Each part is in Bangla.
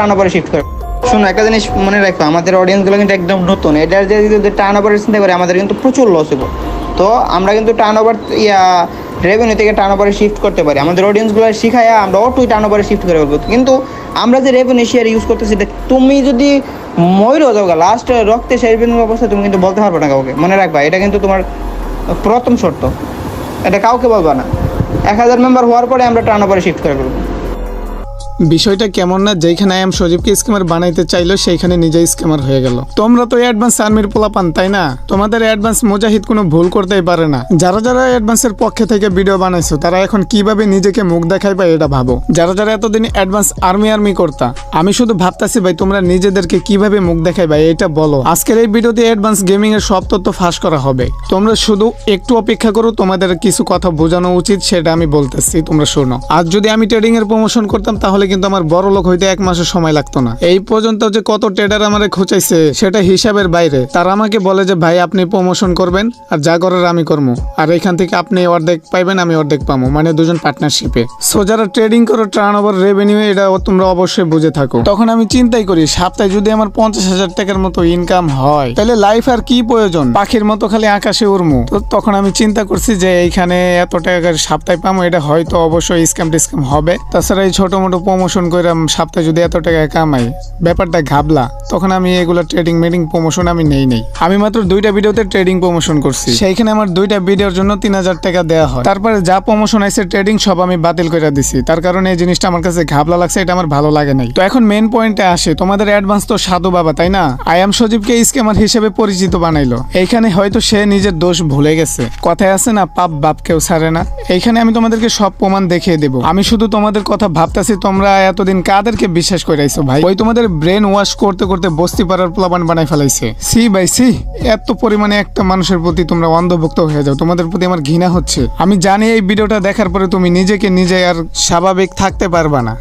টার্নওভারে শিফট করে। শোনো, একটা জিনিস মনে রাখো, আমাদের অডিয়েন্সগুলো কিন্তু একদম নতুন। এটার যদি টার্নওভারের চিন্তা করি, আমাদের কিন্তু প্রচুর লস হব তো আমরা কিন্তু টার্নওভার ইয়া রেভিনিউ থেকে টার্নওভারে শিফট করতে পারি। আমাদের অডিয়েন্সগুলো শিখায় আমরা অটোই টার্নওভারে শিফট করে ফেলব। কিন্তু আমরা যে রেভিনিউ শেয়ার ইউজ করতেছি তুমি যদি ময়ূরও যাও লাস্ট রক্তে রেভিনিউ অবস্থা তুমি কিন্তু বলতে পারবে না কাউকে। মনে রাখবা, এটা কিন্তু তোমার প্রথম শর্ত। এটা কাউকে বলবা না। এক হাজার মেম্বার হওয়ার পরে আমরা টার্নওভারে শিফট করে ফেলব। বিষয়টা কেমন না যেখানে আই এম সজীবকে স্ক্যামার বানাইতে চাইলো, সেইখানে নিজেই স্ক্যামার হয়ে গেল। তোমরা তো অ্যাডভান্স আর্মির পোলা পান, তাই না? তোমাদের অ্যাডভান্স মুজাহিদ কোনো ভুল করতেই পারে না। যারা যারা অ্যাডভান্সের পক্ষে থেকে ভিডিও বানাইছো, তারা এখন কীভাবে নিজেকে মুখ দেখাইবা এটা ভাবো। যারা যারা এতদিন অ্যাডভান্স আর্মি আর্মি করতা, আমি শুধু ভাবতাছি ভাই, তোমরা নিজেদেরকে কীভাবে মুখ দেখাইবা, এটা বলো। আজকের এই ভিডিওতে অ্যাডভান্স গেমিং এর সব তথ্য ফাঁস করা হবে। তোমরা শুধু একটু অপেক্ষা করো, তোমাদের কিছু কথা বোঝানো উচিত, সেটা আমি বলতেছি, তোমরা শোনো। আজ যদি আমি ট্রেডিং এর প্রমোশন করতাম, তাহলে কিন্তু আমার বড় লোক হইতে এক মাসের সময় লাগতো না। এই পর্যন্ত যে কত ট্রেডার আমারে খোঁচাইছে, সেটা হিসাবের বাইরে। তারা আমাকে বলে যে, ভাই, আপনি প্রমোশন করবেন আর যা করার আমি করব আর এখান থেকে আপনি অর্ধেক পাইবেন, আমি অর্ধেক পাবো মানে দুজন পার্টনারশিপে সো যারা ট্রেডিং করো টার্ন ওভার রেভিনিউ এটা তোমরা অবশ্যই বুঝে থাকো। তখন আমি চিন্তাই করি, সপ্তাহে যদি আমার পঞ্চাশ হাজার টাকার মতো ইনকাম হয়, তাহলে লাইফ আর কি প্রয়োজন? পাখির মতো খালি আকাশে উড়মু। তো তখন আমি চিন্তা করছি যে, এইখানে এত টাকার সপ্তাহে পাবো এটা হয়তো অবশ্যই স্ক্যাম টিস্ক্যাম হবে। তাছাড়া এই ছোট মোটো প্রমোশন করে সপ্তাহে যদি এত টাকা কামাই, ব্যাপারটা ঘাবলা, তখন আমি এগুলো ট্রেডিং মেডিং প্রমোশন আমি নেই নেই। আমি মাত্র দুইটা ভিডিওতে ট্রেডিং প্রমোশন করছি। সেইখানে আমার দুইটা ভিডিওর জন্য তিন হাজার টাকা দেওয়া হয়। তারপরে যা প্রমোশন আছে ট্রেডিং সব আমি বাতিল করে দিছি। তার কারণে এই জিনিসটা আমার কাছে ঘাবলা লাগছে, এটা আমার ভালো লাগে নাই। তো এখন মেন পয়েন্টে আসে, তোমাদের অ্যাডভান্স তো সাধু বাবা, তাই না? আই এম সজীবকে স্ক্যামার হিসেবে পরিচিত বানাইলো। এইখানে হয়তো সে নিজের দোষ ভুলে গেছে। কথায় আছে না, পাপ বাপ কেউ ছাড়ে না। এইখানে আমি তোমাদেরকে সব প্রমাণ দেখিয়ে দেবো। আমি শুধু তোমাদের কথা ভাবতেছি, তোমরা এতদিন কাদেরকে বিশ্বাস করে আইছো ভাই? ওই তোমাদের ব্রেন ওয়াশ করতে করতে বস্তি পাড়ার প্লাবান বানাই ফেলাইছে। সি ভাই, সি, এত পরিমাণে একটা মানুষের প্রতি তোমরা অন্ধভুক্ত হয়ে যাও, তোমাদের প্রতি আমার ঘৃণা হচ্ছে। আমি জানি এই ভিডিওটা দেখার পরে তুমি নিজেকে নিজে আর স্বাভাবিক থাকতে পারবা না।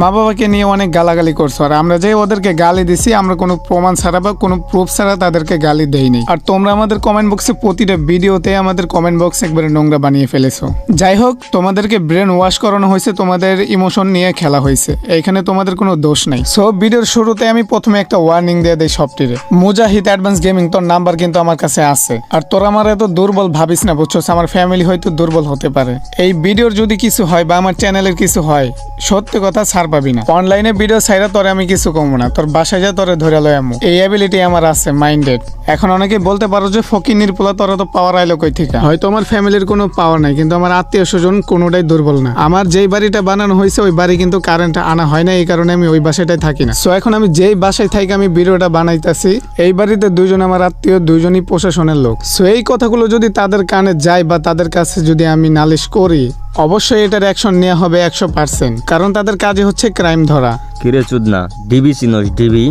মা বাবাকে নিয়ে অনেক গালাগালি করছ, আর আমরা যে ওদেরকে গালি দিছি, আমরা কোনো প্রমাণ ছাড়া বা কোনো প্রুফ ছাড়া তাদেরকে গালি দেইনি। আর তোমরা আমাদের কমেন্ট বক্সে প্রতিটা ভিডিওতে আমাদের কমেন্ট বক্স একবারে নোংরা বানিয়ে ফেলেছো। যাই হোক, তোমাদেরকে ব্রেন ওয়াশ করানো হয়েছে, তোমাদের ইমোশন নিয়ে খেলা হয়েছে। এইখানে তোমাদের কোনো দোষ নাই। সো ভিডিওর শুরুতে আমি প্রথমে একটা ওয়ার্নিং দিয়ে দেই সবটিরে। মুজাহিদ অ্যাডভান্স গেমিং তোর নাম্বার কিন্তু আমার কাছে আছে। আর তোর আমার এত দুর্বল ভাবিস না বুঝছ আমার ফ্যামিলি হয়তো দুর্বল হতে পারে। এই ভিডিওর যদি কিছু হয় বা আমার চ্যানেলের কিছু হয়, সত্যি কথা ছাড় পাবি না। অনলাইনে ভিডিও ছাইরা তোরে আমি কিছু কমবো না। তোর বাসায় যা তোরে ধরে লয় আমু। এই অ্যাবিলিটি আমার আছে মাইন্ডেড এখন অনেকে বলতে পারো যে, ফকির নির্পলা, তোরা তো পাওয়ার আইলো কই থেকে হয়তো আমার ফ্যামিলির কোনো পাওয়ার নাই, কিন্তু আমার আত্মীয় স্বজন কোনোটাই দুর্বল না। আমার যেই বাড়িটা বানানো হয়েছে ওই বাড়ি কিন্তু কারেন্ট আনা হয় না এই কারণে আমি ওই বাসাটাই থাকি না। সো এখন আমি যেই বাসায় থাকি আমি ভিডিওটা বানাইতেছি, এই বাড়িতে দুইজন আমার আত্মীয়, দুইজনই প্রশাসনের লোক। সো এই কথাগুলো যদি তাদের কানে যায় বা তাদের কাছে যদি আমি নালিশ করি অবশ্যই এটার অ্যাকশন নেওয়া হবে একশো পার্সেন্ট কারণ তাদের কাজে হচ্ছে ক্রাইম ধরা। কিরে চুদনা ডিবি চিনস ডিবি?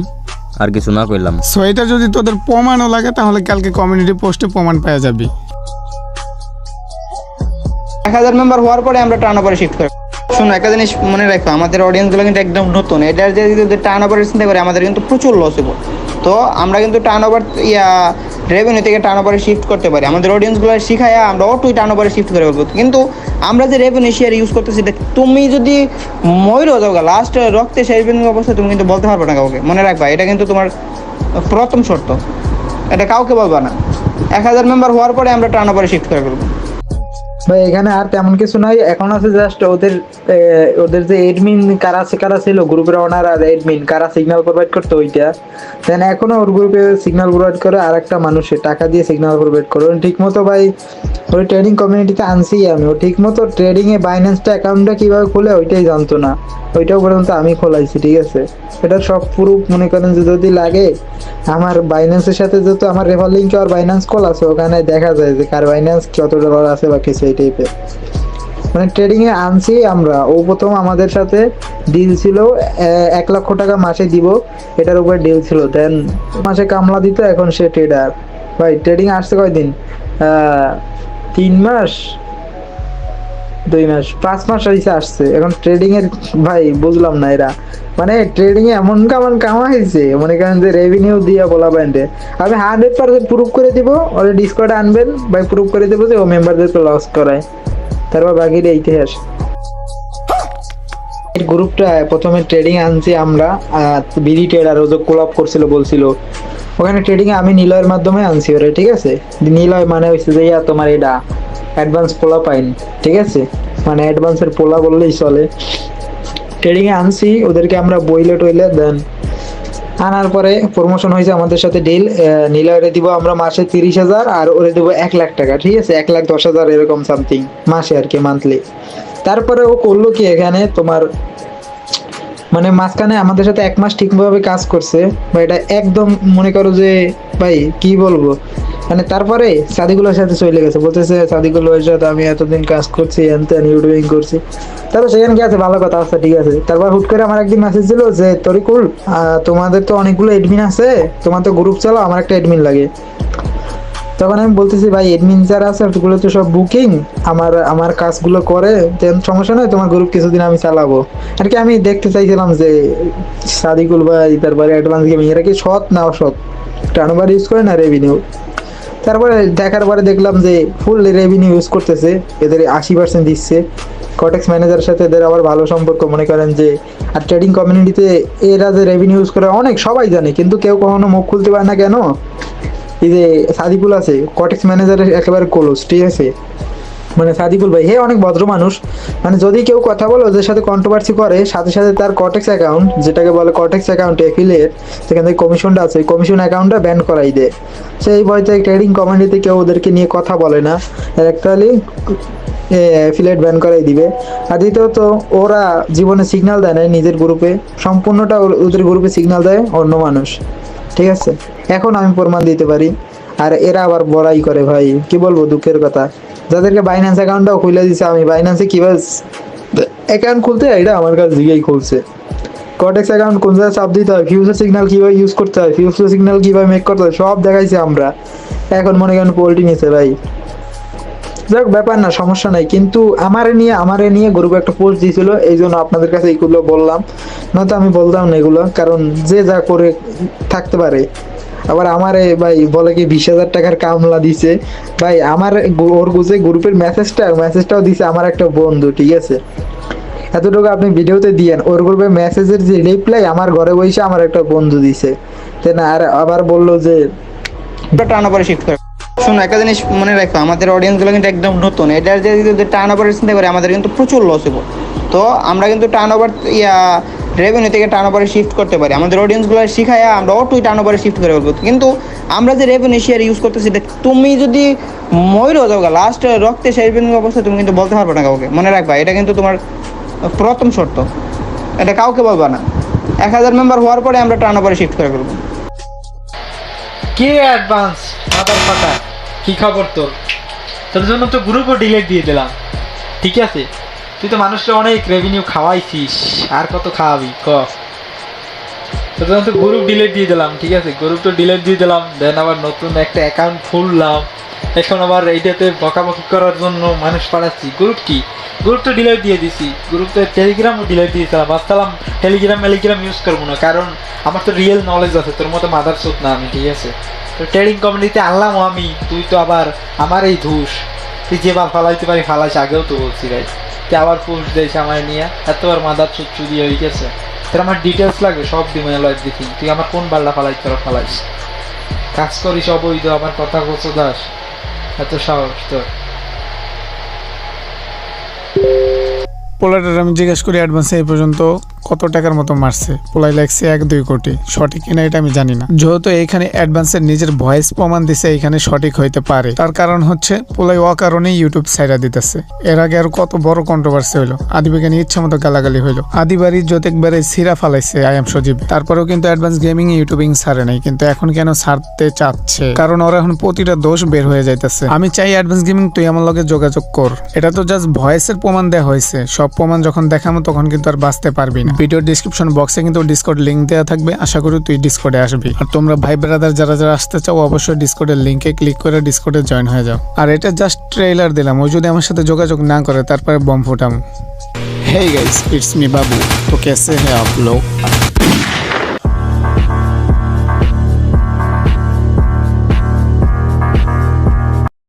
আর কিছু না কইলাম। সো এটা যদি তোদের প্রমাণও লাগে তাহলে কালকে কমিউনিটি পোস্টে প্রমাণ পাওয়া যাবে। এক হাজার মেম্বার হওয়ার পরে আমরা টার্ন ওভারে শিফট করি। শোনো একটা জিনিস মনে রাখো আমাদের অডিয়েন্সগুলো কিন্তু একদম নতুন। এটার যে যদি টার্ন ওভারের চিন্তা করি আমাদের কিন্তু প্রচুর লস হব তো আমরা কিন্তু টার্ন ওভার ইয়া রেভিনিউ থেকে টার্ন ওভারে শিফট করতে পারি। আমাদের অডিয়েন্সগুলো শিখায় আমরা অটোই টার্ন ওভারে শিফট করে ফেলব। কিন্তু আমরা যে রেভিনিউ শেয়ার ইউজ করতেছি তুমি যদি ময়ূরও যাও লাস্ট রক্তে শেষ বিন্দু অবস্থা তুমি কিন্তু বলতে পারবে না কাউকে। মনে রাখবা, এটা কিন্তু তোমার প্রথম শর্ত। এটা কাউকে বলবা না। এক হাজার মেম্বার হওয়ার পরে আমরা টার্ন ওভারে শিফট করে ফেলব। ভাই, এখানে আর তেমন কিছু নাই। এখন আছে জাস্ট ওদের ওদের যে এডমিন কারা আছে, কারা ছিল গ্রুপের ওনার আর এডমিন কারা সিগন্যাল প্রোভাইড করতো ওইটা। দেন এখনও ওর গ্রুপে সিগন্যাল প্রোভাইড করে আর একটা মানুষের, টাকা দিয়ে সিগন্যাল প্রোভাইড করে। ঠিক মতো ভাই ওই ট্রেডিং কমিউনিটিতে আনছি আমি। ও ঠিক মতো ট্রেডিং এ বাইন্যান্সটা অ্যাকাউন্টটা কীভাবে খুলে ওইটাই জানতো না। ওইটাও পর্যন্ত আমি খোলাইছি, ঠিক আছে? এটা সব প্রুফ মনে করেন যে যদি লাগে, আমার বাইন্যান্সের সাথে যেহেতু আমার রেফার লিঙ্ক আর বাইন্যান্স কল আছে, ওখানে দেখা যায় যে কার বাইন্যান্স কত ডলার আছে বা কিছু এই টাইপের মানে ট্রেডিং এ আনছি আমরা। ও প্রথম আমাদের সাথে ডিল ছিল এক লক্ষ টাকা মাসে দিব। এটার উপরে ডিল ছিল। দেন মাসে কামলা দিত, এখন সে ট্রেডার ভাই ট্রেডিং আসছে কয়দিন? তিন মাস? দুই মাস, পাঁচ মাস হয়েছে আসছে। এখন ট্রেডিং এর ভাই, বুঝলাম না এরা। মানে ট্রেডিং এ এমন কামান কামাইছে মনে করেন যে রেভিনিউ দিয়ে বলা ব্যান্ডে আমি হান্ড্রেড পার্সেন্ট প্রুভ করে দিব, ওরা ডিসকর্ডে আনবেন, ভাই প্রুভ করে দেবো যে ও মেম্বারদেরকে লস করায়। তারপর বাকিটা ইতিহাস। গ্রুপটা প্রথমে ট্রেডিং আনছি আমরা বিডি ট্রেডার ও যে কোলাপ করছিল, বলছিল, ওখানে ট্রেডিং আমি নিলয়ের মাধ্যমে আনছি ওরে, ঠিক আছে? নিলয় মানে হচ্ছে যে তোমার এটা অ্যাডভান্স পোলা পাইনি, ঠিক আছে? মানে অ্যাডভান্সের পোলা বললেই চলে। ট্রেডিং এ আনছি, ওদেরকে আমরা বইলে টইলে দেন। আনার পরে প্রমোশন হয়েছে আমাদের সাথে ডিল নিলয়রে দিব আমরা মাসে তিরিশ হাজার, আর ওরে দেবো এক লাখ টাকা, ঠিক আছে? এক লাখ দশ হাজার, এরকম সামথিং মাসে আর কি মান্থলি তারপরে ও করল কি এখানে তোমার মানে মাঝখানে আমাদের সাথে এক মাস ঠিকভাবে কাজ করছে, বা এটা একদম মনে করো যে, ভাই, কি বলব? মানে তারপরে সাদিকুলের সাথে চলে গেছে। বলতেছে সাদিকুলের সাথে আমি এতদিন কাজ করছি এনতেন ইউটিউবিং করছি। তারপর সেখানে গেছে ভালো কথা আচ্ছা ঠিক আছে। তারপর হুট করে আমার একদিন মেসেজ ছিল যে, তরিকুল তোমাদের তো অনেকগুলো এডমিন আছে তোমার তো গ্রুপ চালাও, আমার একটা এডমিন লাগে। তখন আমি বলতেছি, ভাই এডমিন যারা আছে, ওগুলো তো সব বুকিং আমার আমার কাজগুলো করে সমস্যা নয় তোমার গ্রুপ কিছুদিন আমি চালাবো। আর কি আমি দেখতে চাইছিলাম যে, সাদিকুল ভাই, তারপরে অ্যাডভান্স গেমিং এরা কি সৎ না অসৎ? টার্নওভার ইউজ করে না রেভিনিউ তারপরে দেখার পরে দেখলাম যে ফুল রেভিনিউ ইউজ করতেছে, এদের আশি পার্সেন্ট দিচ্ছে। কটেক্স ম্যানেজারের সাথে এদের আবার ভালো সম্পর্ক, মনে করেন যে, আর ট্রেডিং কমিউনিটিতে এরা যে রেভিনিউ ইউজ করে, অনেক সবাই জানে, কিন্তু কেউ কখনো মুখ খুলতে পারে না কেন? এই যে সাদিপুল আছে কটেক্স ম্যানেজারের একেবারে ক্লোজ ঠিক আছে? মানে সাদিকুল ভাই, হে অনেক ভদ্র মানুষ। মানে যদি কেউ কথা বলে, ওদের সাথে কন্ট্রোভার্সি করে, সাথে সাথে তার কটেক্স অ্যাকাউন্ট যেটাকে বলে কটেক্স অ্যাকাউন্ট এফিলিয়েট সেখান থেকে কমিশনটা আছে কমিশন অ্যাকাউন্টটা ব্যান করাই দেয় সেই ভয়তে ট্রেডিং কমিউনিটিতে কেউ ওদেরকে নিয়ে কথা বলে না। অ্যাকচুয়ালি অ্যাফিলিয়েট ব্যান করাই দিবে। আর দ্বিতীয়ত, ওরা জীবনে সিগনাল দেয় না নিজের গ্রুপে সম্পূর্ণটা ওদের গ্রুপে সিগনাল দেয় অন্য মানুষ। ঠিক আছে? এখন আমি প্রমাণ দিতে পারি। আর এরা আবার বড়াই করে ভাই। কি বলব, দুঃখের কথা। যাদেরকে বাইন্যান্স অ্যাকাউন্টটাও খুলে দিছে, আমি বাইন্যান্সে কীভাবে অ্যাকাউন্ট খুলতে হয়? এটা আমার কাছে জিগেই খুলছে। কটেক্স অ্যাকাউন্ট কোন জায়গায় চাপ দিতে হয়? ফিউচার সিগন্যাল কীভাবে ইউজ করতে হয়? ফিউচার সিগন্যাল কীভাবে মেক করতে হয়? সব দেখাইছি আমরা। এখন মনে করেন পোল্ট্রি নিছে ভাই। যাক, ব্যাপার না, সমস্যা নাই। কিন্তু আমারে নিয়ে আমারে নিয়ে গ্রুপে একটা পোস্ট দিয়েছিল এই জন্য আপনাদের কাছে এইগুলো বললাম। নয়তো আমি বলতাম না এগুলো, কারণ যে যা করে থাকতে পারে। আবার আমারে ভাই বলে কি বিশ হাজার টাকার কামলা দিছে। ভাই, আমার ওর গুছে গ্রুপের মেসেজটা মেসেজটাও দিছে আমার একটা বন্ধু, ঠিক আছে? এতটুকু আপনি ভিডিওতে দিয়েন। ওর গ্রুপে মেসেজের যে রিপ্লাই আমার ঘরে বসে আমার একটা বন্ধু দিছে। না, আর আবার বলল যে টার্ন ওভারে শিফট করে। শোনো, একটা জিনিস মনে রাখো, আমাদের অডিয়েন্সগুলো কিন্তু একদম নতুন। এটার যে টার্ন ওভার চিন্তা করে, আমাদের কিন্তু প্রচুর লস হব তো আমরা কিন্তু টার্ন ওভার ইয়া রেভিনিউ থেকে টার্ন ওভারে শিফট করতে পারি। আমাদের অডিয়েন্সগুলো শিখায় আমরা অটোই টার্ন ওভারে শিফট করে বলব কিন্তু আমরা যে রেভিনিউ শেয়ার ইউজ করতেছি তুমি যদি ময়ূরও যাও লাস্ট রক্তে শেয়ার অবস্থা, তুমি কিন্তু বলতে পারবে না কাউকে। মনে রাখবা, এটা কিন্তু তোমার প্রথম শর্ত। এটা কাউকে বলবা না। এক হাজার মেম্বার হওয়ার পরে আমরা টার্ন ওভারে শিফট করে ফেলব। কে অ্যাডভান্স মাথার ফাটা কি খবর তোর? তোর জন্য তো গ্রুপও ডিলেট দিয়ে দিলাম। ঠিক আছে? তুই তো মানুষের অনেক রেভিনিউ খাওয়াইছিস, আর কত খাওয়াবি? ক। তো গ্রুপ ডিলেট দিয়ে দিলাম, ঠিক আছে? গ্রুপ তো ডিলেট দিয়ে দিলাম দেন আবার নতুন একটা অ্যাকাউন্ট খুললাম। এখন আবার এইটাতে বকাবকি করার জন্য মানুষ পাঠাচ্ছি গ্রুপ কি? গ্রুপ তো ডিলেট দিয়ে দিছি। গ্রুপ তো টেলিগ্রামও ডিলেট দিয়েছিলাম ভাবতাম টেলিগ্রাম টেলিগ্রাম ইউজ করব না, কারণ আমার তো রিয়েল নলেজ আছে, তোর মতো মাদার সুত না আমি, ঠিক আছে? তো ট্রেডিং কমিউনিটিতে আনলাম আমি, তুই তো আবার আমার এই ধূস। তুই যে বা ফালাইতে পারি, ফালাইস, আগেও তো বলছি ভাই তুই আবার পোস্ট দিয়েছে আমায় নিয়ে? এতবার মাদার চুপ চুরি হয়ে গেছে। তোর আমার ডিটেলস লাগবে সব ডিমাইল দেখি। তুই আমার কোন বাল্লা ফালাই তোরা ফালাইস। কাজ করিস অবৈধ, আমার কথা বলছো দাস। এত সাহস তোর। পোলাটার আমি জিজ্ঞেস করি অ্যাডভান্স এই পর্যন্ত। কত টাকার মতো মারছে? পোলাই লাগছে এক দুই কোটি। সঠিক কিনা এটা আমি জানি না। যেহেতু এইখানে অ্যাডভান্সের নিজের ভয়েস প্রমাণ দিছে এখানে সঠিক হইতে পারে। তার কারণ হচ্ছে, পোলাই অকারণে ইউটিউব সাইডা দিতেছে। এর আগে আর কত বড় কন্ট্রোভার্সি হইল। আদিবাগানি ইচ্ছা মতো গালাগালি হইল। আদিবাড়ি যতেকবারে সিরা ফালাইছে আই এম সজীব। তারপরেও কিন্তু অ্যাডভান্স গেমিং ইউটিউবিং ছাড়ে নাই। কিন্তু এখন কেন ছাড়তে চাচ্ছে? কারণ ওরা এখন প্রতিটা দোষ বের হয়ে যাইতেছে। আমি চাই অ্যাডভান্স গেমিং তুই আমার লগে যোগাযোগ কর। এটা তো জাস্ট ভয়েসের প্রমাণ দেওয়া হয়েছে সব প্রমাণ যখন দেখাবো তখন কিন্তু আর বাঁচতে পারবি না। ভিডিও ডিসক্রিপশন বক্সে কিন্তু ডিসকোড লিঙ্ক দেওয়া থাকবে। আশা করি তুই ডিসকোডে আসবি। আর তোমরা ভাই ব্রাদার যারা যারা আসতে চাও, অবশ্যই ডিসকোডের লিঙ্কে ক্লিক করে ডিসকোডে জয়েন হয়ে যাও। আর এটা জাস্ট ট্রেলার দিলাম ও যদি আমার সাথে যোগাযোগ না করে, তারপরে বম ফুটাম। Hey guys it's me Babu তো কেসে হে আপলোড.